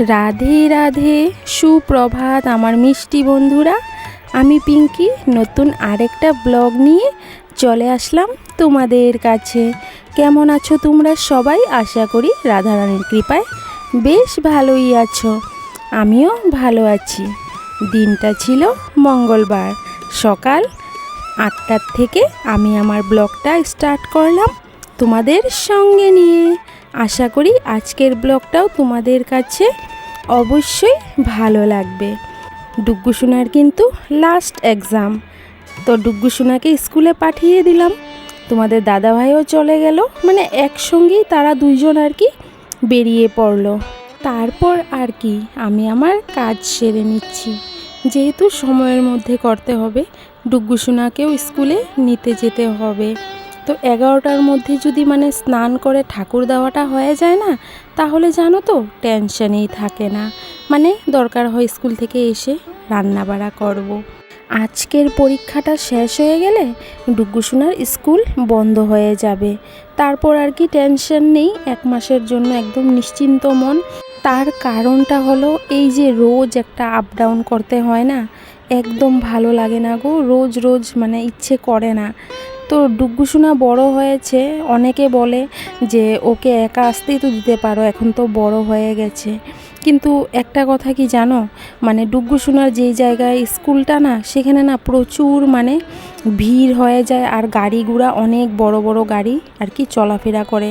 রাধে রাধে, সুপ্রভাত আমার মিষ্টি বন্ধুরা। আমি পিঙ্কি, নতুন আরেকটা ব্লগ নিয়ে চলে আসলাম তোমাদের কাছে। কেমন আছো তোমরা সবাই? আশা করি রাধারানীর কৃপায় বেশ ভালোই আছো। আমিও ভালো আছি। দিনটা ছিল মঙ্গলবার। সকাল আটটার থেকে আমি আমার ব্লগটা স্টার্ট করলাম তোমাদের সঙ্গে নিয়ে। আশা করি আজকের ব্লগটাও তোমাদের কাছে অবশ্যই ভালো লাগবে। ডুগ্গু সোনার কিন্তু লাস্ট এক্সাম তো ডুগ্গু সোনাকে স্কুলে পাঠিয়ে দিলাম। তোমাদের দাদাভাইও চলে গেল। মানে একসঙ্গেই তারা দুইজন আর কি বেরিয়ে পড়ল। তারপর আর কি আমি আমার কাজ সেরে নিচ্ছি। যেহেতু সময়ের মধ্যে করতে হবে ডুগ্গু সোনাকেও স্কুলে নিতে যেতে হবে। তো এগারোটার মধ্যে যদি মানে স্নান করে ঠাকুর দেওয়াটা হয়ে যায় না, তাহলে জানো তো টেনশনেই থাকে না। মানে দরকার হয় স্কুল থেকে এসে রান্না বাড়া করব। আজকের পরীক্ষাটা শেষ হয়ে গেলে ডুগ্গু সোনার স্কুল বন্ধ হয়ে যাবে। তারপর আর কি টেনশন নেই, এক মাসের জন্য একদম নিশ্চিন্ত মন। তার কারণটা হলো এই যে রোজ একটা আপ ডাউন করতে হয় না, একদম ভালো লাগে না গো। রোজ রোজ মানে ইচ্ছে করে না। তো ডুগ্গু সোনা বড় হয়েছে, অনেকে বলে যে ওকে একা আসতেই তো দিতে পারো, এখন তো বড় হয়ে গেছে। কিন্তু একটা কথা কি জানো? মানে ডুগ্গু সোনার যেই জায়গায় স্কুলটা না, সেখানে না প্রচুর মানে ভিড় হয়ে যায় আর গাড়ি ঘোড়া অনেক বড় বড় গাড়ি আর কি চলাফেরা করে।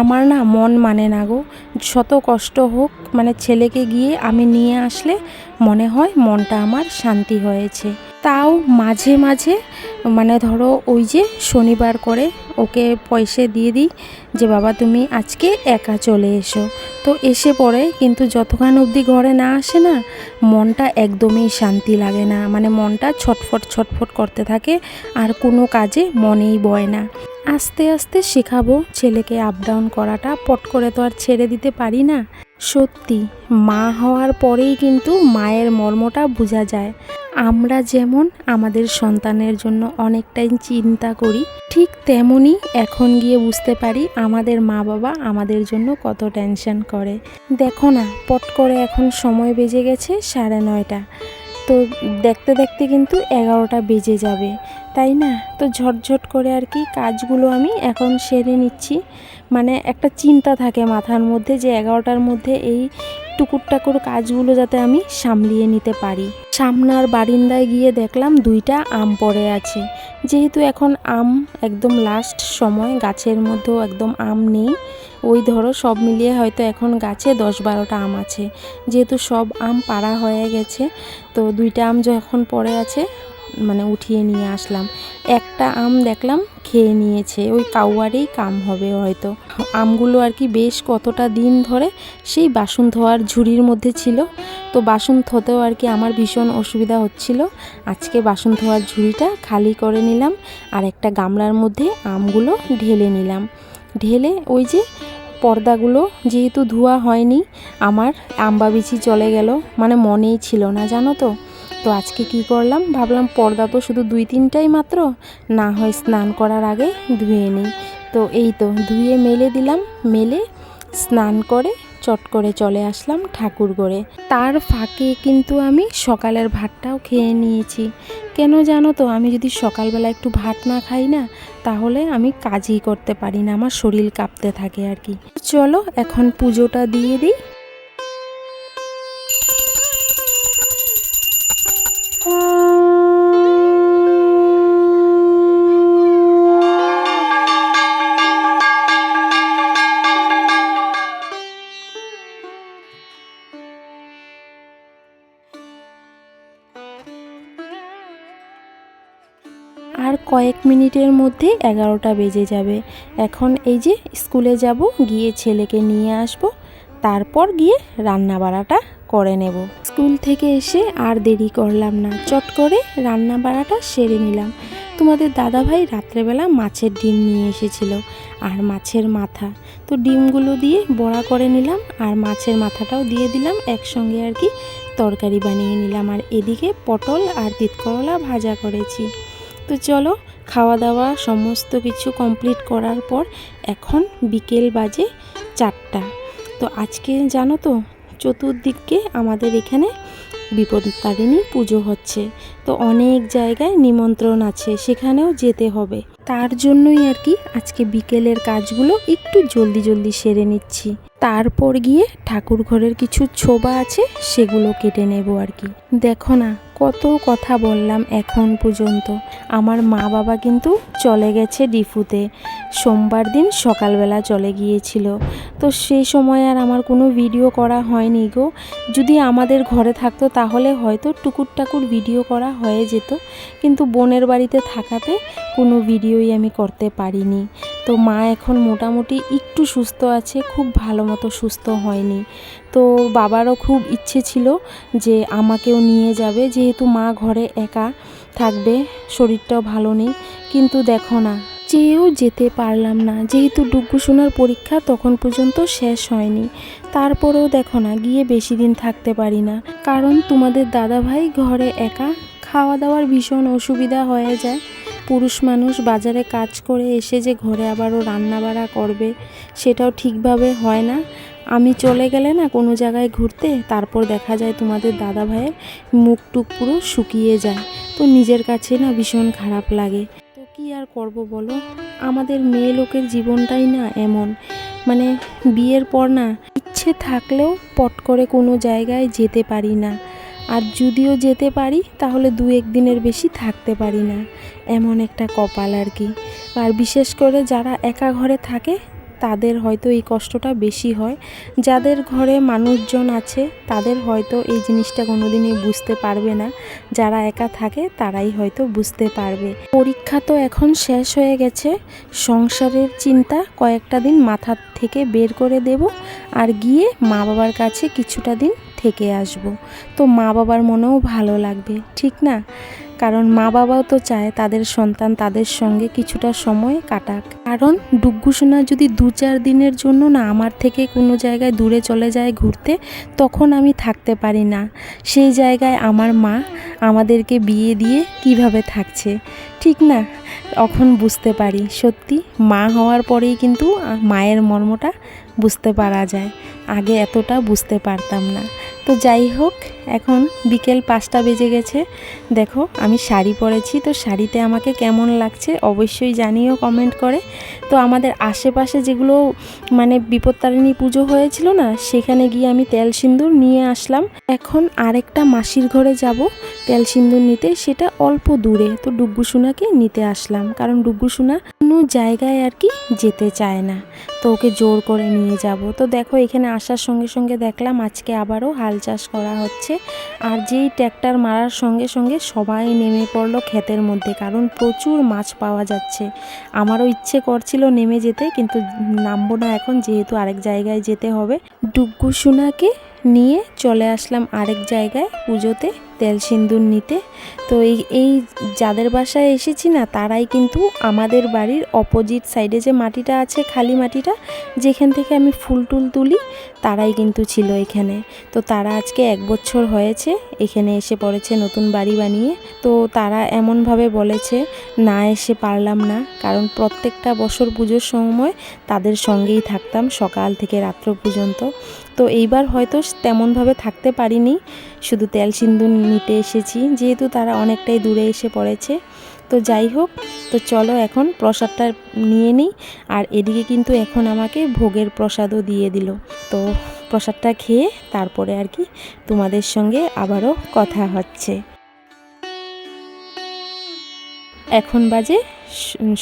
আমার না মন মানে না গো, শত কষ্ট হোক মানে ছেলেকে গিয়ে আমি নিয়ে আসলে মনে হয় মনটা আমার শান্তি হয়েছে। তাও মাঝে মাঝে মানে ধরো ওই যে শনিবার করে ওকে পয়সা দিয়ে দিই যে, বাবা, তুমি আজকে একা চলে এসো। তো এসে পড়ে, কিন্তু যতক্ষণ অবধি ঘরে না আসে না, মনটা একদমই শান্তি লাগে না। মানে মনটা ছটফট ছটফট করতে থাকে, আর কোনো কাজে মনেই বয় না। আস্তে আস্তে শেখাবো ছেলেকে আপ ডাউন করাটা, পট করে তো আর ছেড়ে দিতে পারি না। সত্যি, মা হওয়ার পরেই কিন্তু মায়ের মর্মটা বোঝা যায়। আমরা যেমন আমাদের সন্তানের জন্য অনেকটাই চিন্তা করি, ঠিক তেমনই এখন গিয়ে বুঝতে পারি আমাদের মা বাবা আমাদের জন্য কত টেনশন করে। দেখো না, পট করে এখন সময় বেজে গেছে সাড়ে নয়টা। তো দেখতে দেখতে কিন্তু এগারোটা বেজে যাবে। তাই না? তো ঝটঝট করে আর কি কাজগুলো আমি এখন সেরে নিচ্ছি। মানে একটা চিন্তা থাকে মাথার মধ্যে যে এগারোটার মধ্যে এই টুকুর টাকুর কাজগুলো যাতে আমি সামলিয়ে নিতে পারি। সামনার বারিন্দায় গিয়ে দেখলাম দুইটা আম পড়ে আছে। যেহেতু এখন আম একদম লাস্ট সময়, গাছের মধ্যেও একদম আম নেই। ওই ধরো সব মিলিয়ে হয়তো এখন গাছে দশ বারোটা আম আছে। যেহেতু সব আম পাড়া হয়ে গেছে, তো দুইটা আম যখন পড়ে আছে মানে উঠিয়ে নিয়ে আসলাম। একটা আম দেখলাম খেয়ে নিয়েছে। ওই কাউয়ারেই কাম হবে হয়তো। আমগুলো আর কি বেশ কতটা দিন ধরে সেই বাসন ধোয়ার ঝুড়ির মধ্যে ছিল। তো বাসন ধোতেও আর কি আমার ভীষণ অসুবিধা হচ্ছিল। আজকে বাসন ধোয়ার ঝুড়িটা খালি করে নিলাম আর একটা গামলার মধ্যে আমগুলো ঢেলে নিলাম। ঢেলে ওই যে পর্দাগুলো যেহেতু ধোয়া হয়নি, আমার আম্বা বিচি চলে গেল। মানে মনেই ছিল না, জানো তো? তো আজকে কি করলাম? ভাবলাম পর্দা তো শুধু দুই তিনটাই মাত্র, না হয় স্নান করার আগে ধুয়ে নিই। তো এই তো ধুয়ে মেলে দিলাম, মেলে স্নান করে চট করে চলে আসলাম ঠাকুর ঘরে। তার ফাঁকে কিন্তু আমি সকালের ভাতটাও খেয়ে নিয়েছি। কেন জানো তো, আমি যদি সকালবেলা একটু ভাত না খাই না, তাহলে আমি কাজই করতে পারি না, আমার শরীর কাঁপতে থাকে আর কি। চলো এখন পুজোটা দিয়ে দিই। আর কয়েক মিনিটের মধ্যে এগারোটা বেজে যাবে। এখন এই যে স্কুলে যাব, গিয়ে ছেলেকে নিয়ে আসব, তারপর গিয়ে রান্না বাড়াটা করে নেব। স্কুল থেকে এসে আর দেরি করলাম না। চট করে রান্না বাড়াটা সেরে নিলাম। তোমাদের দাদাভাই রাত্রেবেলা মাছের ডিম নিয়ে এসেছিল আর মাছের মাথা। তো ডিমগুলো দিয়ে বড়া করে নিলাম আর মাছের মাথাটাও দিয়ে দিলাম। একসঙ্গে আর কি তরকারি বানিয়ে নিলাম। আর এদিকে পটল আর তিতকরলা ভাজা করেছি। তো চলো খাওয়া দাওয়া সমস্ত কিছু কমপ্লিট করার পর এখন বিকেল বাজে চারটা। তো আজকে জানো তো চতুর্দিকে আমাদের এখানে বিপদতারিণী পুজো হচ্ছে। তো অনেক জায়গায় নিমন্ত্রণ আছে, সেখানেও যেতে হবে। তার জন্যই আর কি আজকে বিকেলের কাজগুলো একটু জলদি জলদি সেরে নিচ্ছি। তারপর গিয়ে ঠাকুর ঘরের কিছু ছোবা আছে, সেগুলো কেটে নেব আর কি। দেখো না, কত কথা বললাম এখন পর্যন্ত। আমার মা বাবা কিন্তু চলে গেছে ডিফুতে। সোমবার দিন সকালবেলা চলে গিয়েছিল। তো সেই সময় আর আমার কোনো ভিডিও করা হয়নি গো। যদি আমাদের ঘরে থাকতো তাহলে হয়তো টুকুর টাকুর ভিডিও করা হয়ে যেত। কিন্তু বোনের বাড়িতে থাকাতে কোনো ভিডিওই আমি করতে পারিনি। তো মা এখন মোটামুটি একটু সুস্থ আছে, খুব ভালো মতো সুস্থ হয়নি। তো বাবারও খুব ইচ্ছে ছিল যে আমাকেও নিয়ে যাবে। যেহেতু মা ঘরে একা থাকবে, শরীরটাও ভালো নেই। কিন্তু দেখো না চেয়েও যেতে পারলাম না। যেহেতু ডুগ্গু সোনার পরীক্ষা তখন পর্যন্ত শেষ হয়নি। তারপরেও দেখো না, গিয়ে বেশি দিন থাকতে পারি না। কারণ তোমাদের দাদাভাই ঘরে একা খাওয়া দাওয়ার ভীষণ অসুবিধা হয়ে যায়। পুরুষ মানুষ বাজারে কাজ করে এসে যে ঘরে আবারও রান্না বাড়া করবে, সেটাও ঠিকভাবে হয় না। আমি চলে গেলে না কোনো জায়গায় ঘুরতে, তারপর দেখা যায় তোমাদের দাদা ভাইয়ের মুখ টুক পুরো শুকিয়ে যায়। তো নিজের কাছে না ভীষণ খারাপ লাগে। তো কী আর করব বলো? আমাদের মেয়ে লোকের জীবনটাই না এমন। মানে বিয়ের পর না ইচ্ছে থাকলেও পট করে কোনো জায়গায় যেতে পারি না। আর যদিও যেতে পারি, তাহলে দু এক দিনের বেশি থাকতে পারি না, এমন একটা কপাল আর কি। আর বিশেষ করে যারা একা ঘরে থাকে, তাদের হয়তো এই কষ্টটা বেশি হয়। যাদের ঘরে মানুষজন আছে, তাদের হয়তো এই জিনিসটা কোনোদিনই বুঝতে পারবে না। যারা একা থাকে, তারাই হয়তো বুঝতে পারবে। পরীক্ষা তো এখন শেষ হয়ে গেছে। সংসারের চিন্তা কয়েকটা দিন মাথার থেকে বের করে দেব। আর গিয়ে মা বাবার কাছে কিছুটা দিন থেকে আসব। তো মা বাবার মনেও ভালো লাগবে, ঠিক না? কারণ মা বাবাও তো চায় তাদের সন্তান তাদের সঙ্গে কিছুটা সময় কাটাক। কারণ ডুগ্গু সোনা যদি দু চার দিনের জন্য না আমার থেকে কোনো জায়গায় দূরে চলে যায় ঘুরতে, তখন আমি থাকতে পারি না। সেই জায়গায় আমার মা আমাদেরকে বিয়ে দিয়ে কীভাবে থাকছে, ঠিক না? তখন বুঝতে পারি, সত্যি মা হওয়ার পরেই কিন্তু মায়ের মর্মটা বুঝতে পারা যায়। আগে এতটা বুঝতে পারতাম না। তো যাই হোক, এখন বিকেল পাঁচটা বেজে গেছে। দেখো, আমি শাড়ি পরেছি, তো শাড়িতে আমাকে কেমন লাগছে অবশ্যই জানিও কমেন্ট করে। তো আমাদের আশেপাশে যেগুলো মানে বিপত্তারিণী পুজো হয়েছিল না, সেখানে গিয়ে আমি তেল সিন্দুর নিয়ে আসলাম। এখন আরেকটা মাসির ঘরে যাব তেল সিন্দুর নিতে, সেটা অল্প দূরে। তো ডুগ্গু সোনাকে নিতে আসলাম, কারণ ডুগ্গু সোনা কোনো জায়গায় আর কি যেতে চায় না। তো ওকে জোর করে নিয়ে যাব। তো দেখো, এখানে আসার সঙ্গে সঙ্গে দেখলাম আজকে আবারও হাল চাষ করা হচ্ছে। আর যেই ট্র্যাক্টর মারার সঙ্গে সঙ্গে সবাই নেমে পড়ল ক্ষেতের মধ্যে, কারণ প্রচুর মাছ পাওয়া যাচ্ছে। আমারও ইচ্ছে করছিল নেমে যেতে, কিন্তু নামবো না এখন, যেহেতু আরেক জায়গায় যেতে হবে। ডুগ্গু নিয়ে চলে আসলাম আরেক জায়গায় পুজোতে। তেল সিন্দুর নিতে। তো এই এই যাদের বাসায় এসেছি না, তারাই কিন্তু আমাদের বাড়ির অপোজিট সাইডে যে মাটিটা আছে, খালি মাটিটা, যেখান থেকে আমি ফুল টুল তুলি, তারাই কিন্তু ছিল এখানে। তো তারা আজকে এক বছর হয়েছে, এখানে এসে পড়েছে নতুন বাড়ি বানিয়ে। তো তারা এমনভাবে বলেছে, না এসে পারলাম না। কারণ প্রত্যেকটা বছর পুজোর সময় তাদের সঙ্গেই থাকতাম, সকাল থেকে রাত্র পর্যন্ত। তো এইবার হয়তো তেমনভাবে থাকতে পারিনি, শুধু তেল সিন্দুর নিতে এসেছি, যেহেতু তারা অনেকটাই দূরে এসে পড়েছে। তো যাই হোক, তো চলো এখন প্রসাদটা নিয়ে নিই। আর এদিকে কিন্তু এখন আমাকে ভোগের প্রসাদও দিয়ে দিল। তো প্রসাদটা খেয়ে তারপরে আর কি তোমাদের সঙ্গে আবারও কথা হচ্ছে। এখন বাজে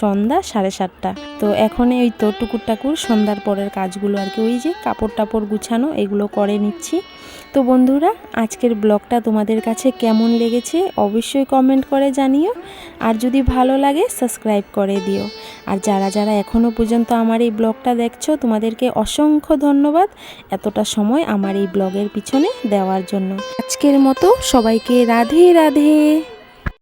সন্ধ্যা সাড়ে সাতটা। তো এখন ওই তো টুকুর টাকুর সন্ধ্যার পরের কাজগুলো আর কি, ওই যে কাপড় টাপড় গুছানো, এগুলো করে নিচ্ছি। তো বন্ধুরা, আজকের ব্লগটা তোমাদের কাছে কেমন লেগেছে অবশ্যই কমেন্ট করে জানিও। আর যদি ভালো লাগে সাবস্ক্রাইব করে দিও। আর যারা যারা এখনও পর্যন্ত আমার এই ব্লগটা দেখছ, তোমাদেরকে অসংখ্য ধন্যবাদ এতটা সময় আমার এই ব্লগের পিছনে দেওয়ার জন্য। আজকের মতো সবাইকে রাধে রাধে।